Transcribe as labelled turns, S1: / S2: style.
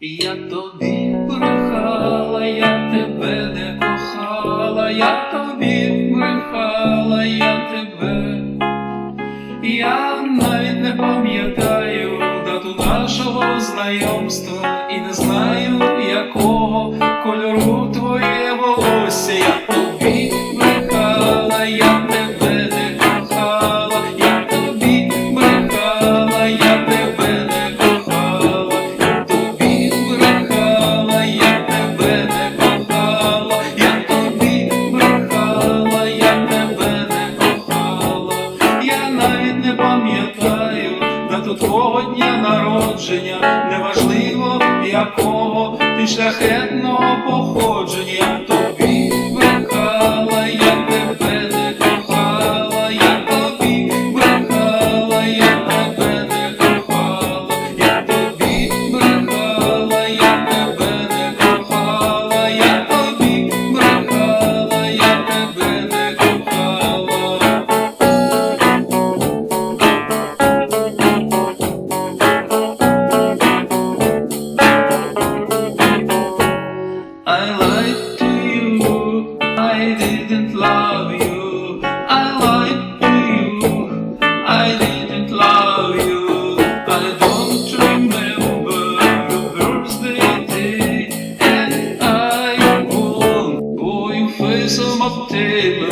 S1: Я тобі брехала, я тебе не кохала, я тобі брехала, я тебе. Я навіть не пам'ятаю дату нашого знайомства і не знаю, якого кольору твоє волосся. Я тобі брехала, я пам'ятаю дату твого дня народження, неважливо якого ти шляхетного походження. I lied to you, I didn't love you. I lied to you, I didn't love you. I don't remember your birthday day, and I am gone. Oh, you face on my table.